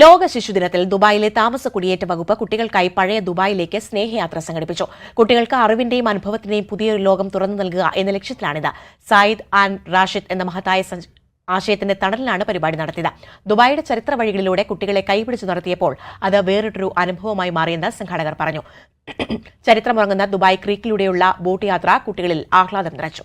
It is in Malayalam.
ലോക ശിശുദിനത്തിൽ ദുബായിലെ താമസ കുടിയേറ്റ വകുപ്പ് കുട്ടികൾക്കായി പഴയ ദുബായിലേക്ക് സ്നേഹയാത്ര സംഘടിപ്പിച്ചു. കുട്ടികൾക്ക് അറിവിന്റെയും അനുഭവത്തിന്റെയും പുതിയൊരു ലോകം തുറന്നു നൽകുക എന്ന ലക്ഷ്യത്തിലാണിത്. സായിദ് ആൻഡ് റാഷിദ് എന്ന മഹത്തായ ആശയത്തിന്റെ തണലിലാണ് പരിപാടി നടത്തിയത്. ദുബായിയുടെ ചരിത്ര വഴികളിലൂടെ കുട്ടികളെ കൈപിടിച്ചു നടത്തിയപ്പോൾ അത് വേറിട്ടൊരു അനുഭവമായി മാറിയെന്ന് സംഘാടകർ പറഞ്ഞു. ചരിത്രമുറങ്ങുന്ന ദുബായ് ക്രീക്കിലൂടെയുള്ള ബോട്ട് യാത്ര കുട്ടികളിൽ ആഹ്ലാദം നിറച്ചു.